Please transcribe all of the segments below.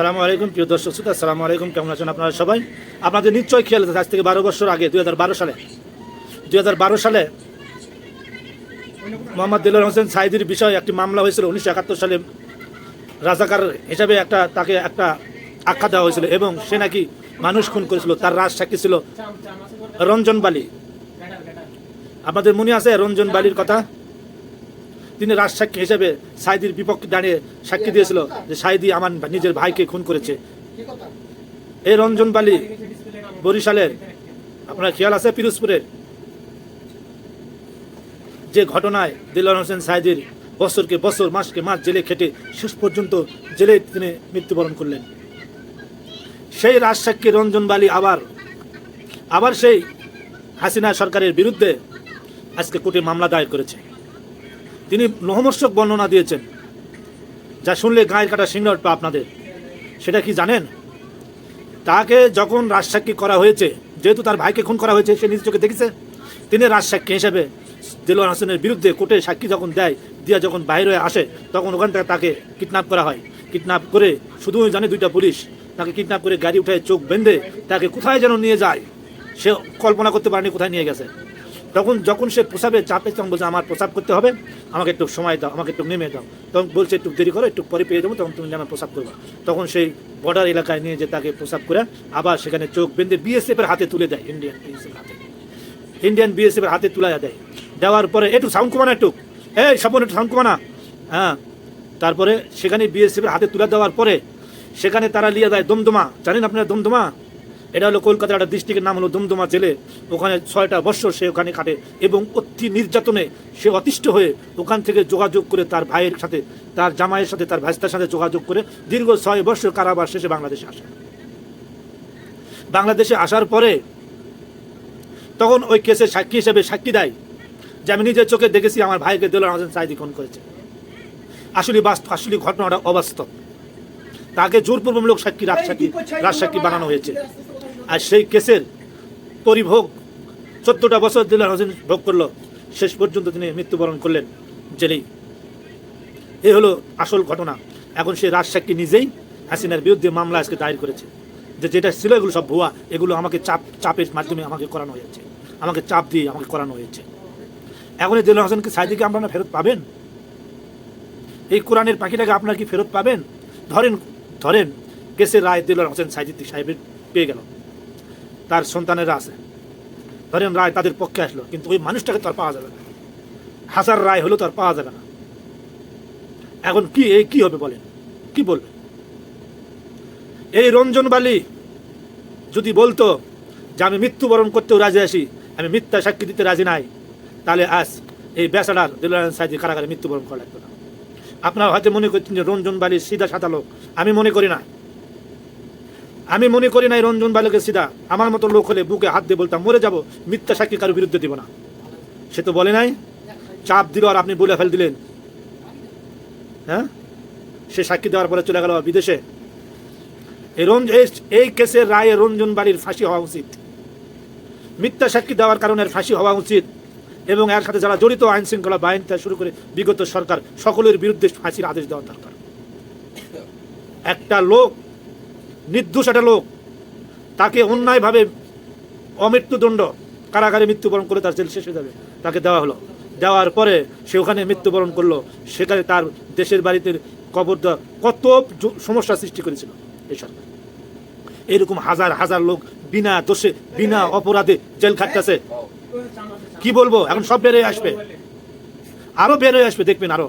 আসসালামু আলাইকুম, প্রিয় দর্শক শ্রোতা, আসসালামু আলাইকুম, কেমন আছেন আপনারা সবাই? আপনাদের নিশ্চয়ই খেয়াল আছে, আজ থেকে বারো বছর আগে, দুই সালে দুই সালে মোহাম্মদ দিলর হোসেন সাইদির বিষয়ে একটি মামলা হয়েছিল, উনিশশো একাত্তর সালে। রাজাকার হিসাবে একটা, তাকে একটা আখ্যা দেওয়া হয়েছিল এবং সে নাকি মানুষ খুন করেছিল, তার রাজ সাক্ষী ছিল রঞ্জন বালি। আপনাদের মনে আছে রঞ্জন বালির কথা? তিনি রাজ সাক্ষী হিসেবে সাইদির বিপক্ষে দাঁড়িয়ে সাক্ষী দিয়েছিল যে সাইদি আমার নিজের ভাইকে খুন করেছে। এই রঞ্জন বালি বরিশালের, আপনার খেয়াল আছে পিরোজপুরের? যে ঘটনায় দিলওয়ার হোসেন সাইদির বছরকে বছর, মাসকে মাস জেলে খেটে শেষ পর্যন্ত জেলে তিনি মৃত্যুবরণ করলেন। সেই রাজসাক্ষী রঞ্জন বালি আবার আবার সেই হাসিনা সরকারের বিরুদ্ধে আজকে কোর্টে মামলা দায়ের করেছে। তিনি নহমর্ষক বর্ণনা দিয়েছেন, যা শুনলে গায়ের কাটা সিংহ উঠবে আপনাদের। সেটা কি জানেন? তাকে যখন রাজসাক্ষী করা হয়েছে, যেহেতু তার ভাইকে খুন করা হয়েছে, সে নিজ চোখে দেখেছে, তিনি রাজসাক্ষী হিসেবে দিলওয়ার হাসানের বিরুদ্ধে কোর্টে সাক্ষী যখন দেয়, দিয়া যখন বাইরে আসে, তখন ওখান থেকে তাকে কিডন্যাপ করা হয়। কিডন্যাপ করে শুধু জানে দুইটা পুলিশ। তাকে কিডন্যাপ করে গাড়ি উঠায় চোখ বেঁধে তাকে কোথায় যেন নিয়ে যায়, সে কল্পনা করতে পারেনি কোথায় নিয়ে গেছে। তখন যখন সে প্রসাবে, চাপে তখন বলছে, আমার প্রসাব করতে হবে, আমাকে একটু সময় দাও, আমাকে একটু নেমে দাও। তখন বলছে, একটু দেরি করো, একটু পরে পেয়ে দেবো তখন তুমি নেমে প্রসাব করবে। তখন সেই বর্ডার এলাকায় নিয়ে যে তাকে প্রসাব করে, আবার সেখানে চোখ বেঁধে বিএসএফের হাতে তুলে দেয় ইন্ডিয়ান বিএসএফ হাতে। ইন্ডিয়ান বিএসএফ এর হাতে তুলে দেয়। দেওয়ার পরে একটু সাউন্ড কমানা একটু। এই স্বপন, একটু সাউন্ড কমানা। হ্যাঁ তারপরে সেখানে বিএসএফ এর হাতে তুলে দেওয়ার পরে, সেখানে তারা নিয়ে দেয়, দমদমা, জানেন আপনারা দমদমা? এটা হলো কলকাতার একটা ডিস্ট্রিক্টের নাম হলো দমদমা জেলে। ওখানে ছয়টা বৎসর সে ওখানে কাটে এবং অতি নির্যাতনে সে অতিষ্ঠ হয়ে ওখান থেকে যোগাযোগ করে তার ভাইয়ের সাথে, তার জামাইয়ের সাথে, তার ভাইস্তার সাথে যোগাযোগ করে দীর্ঘ ছয় বৎসর কারাবার শেষে বাংলাদেশে আসে। বাংলাদেশে আসার পরে তখন ওই কেসের সাক্ষী হিসেবে সাক্ষী দেয় যে, আমি নিজের চোখে দেখেছি, আমার ভাইকে দেলোয়ার হোসেন সাইদি খুন করেছে। আসলে বাস্তব আসলে ঘটনাটা অবাস্তব। তাকে জোরপূর্বমূলক সাক্ষী রাজ সাক্ষী রাজ সাক্ষী বানানো হয়েছে। আর সেই কেসের পরিভোগ চোদ্দটা বছর দিলার হোসেন ভোগ করল, শেষ পর্যন্ত তিনি মৃত্যুবরণ করলেন জেলেই। এই হলো আসল ঘটনা। এখন সে রাজ সাক্ষী নিজেই হাসিনার বিরুদ্ধে মামলা আজকে দায়ের করেছে। যে যেটা ছিল এগুলো সব ভুয়া, এগুলো আমাকে চাপ, চাপের মাধ্যমে আমাকে করানো হয়েছে। আমাকে চাপ দিয়ে আমাকে করানো হয়েছে। এখন এই দিলার হোসেনকে সাইদিকে আপনারা ফেরত পাবেন? এই কোরআনের পাখিটাকে আপনারা কি ফেরত পাবেন? ধরেন ধরেন কেসের রায় দিলার হোসেন সাইদি সাহেবের পেয়ে গেল। তার সন্তানেরা আছে। ধরেন রায় তাদের পক্ষে আসলো, কিন্তু ওই মানুষটাকে তো আর পাওয়া যাবে না। হাসার রায় হলো তো আর পাওয়া যাবে না। এখন কি, এই কি হবে বলেন? কি বলবে? এই রঞ্জন বালি যদি বলতো যে আমি মৃত্যুবরণ করতেও রাজি আছি, আমি মিথ্যা সাক্ষী দিতে রাজি নাই, তাহলে আজ এই বেসাডার দিলার সাইদি কারাগারে মৃত্যুবরণ করা লাগতো না। আপনারা হয়তো মনে করছেন যে রঞ্জন বালি সিধা সাদা লোক, আমি মনে করি না। আমি মনে করি না এই রঞ্জন বালকের সিধা। আমার মতো লোক হলে বুকে হাত দিয়ে বলতাম, মরে যাব, মিথ্যা সাক্ষী কারোর বিরুদ্ধে দিব না। সে তো বলে নাই, চাপ দিল আর আপনি বলে ফেল দিলেন। হ্যাঁ? সে সাক্ষী দেওয়ার পরে চলে গেল বিদেশে। এই- এই কেসের রায়ে রঞ্জন বাড়ির ফাঁসি হওয়া উচিত। মিথ্যা সাক্ষী দেওয়ার কারণে ফাঁসি হওয়া উচিত এবং এর সাথে যারা জড়িত আইন শৃঙ্খলা বাহিনী থেকে শুরু করে বিগত সরকার, সকলের বিরুদ্ধে ফাঁসির আদেশ দেওয়া দরকার। একটা লোক নির্দোষ একটা লোক। তাকে অন্যায়ভাবে অমৃত্যুদণ্ড কারাগারে মৃত্যুবরণ করে তার জেল শেষ হয়ে যাবে। তাকে দেওয়া হলো। দেওয়ার পরে সে ওখানে মৃত্যুবরণ করল। সেখানে তার দেশের বাড়িতে কবর দেওয়া কত সমস্যা সৃষ্টি করেছিল এই সরকার এরকম হাজার হাজার লোক বিনা দোষে, বিনা অপরাধে জেল খাটতেছে। কি বলব? এখন সব বেরোয় আসবে। আরও বেরোয় আসবে, দেখবেন আরও।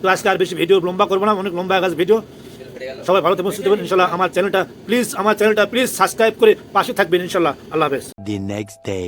তো আজকে আর বেশি ভিডিও লম্বা করব না, অনেক লম্বা হয়ে গেছে ভিডিও সবাই ভালো থাকবেন, সুস্থ ইনশাল্লাহ আমার চ্যানেলটা প্লিজ আমার চ্যানেলটা প্লিজ সাবস্ক্রাইব করে পাশে থাকবেন, ইনশাল্লাহ আল্লাহ হাফেজ দি নেক্সট day.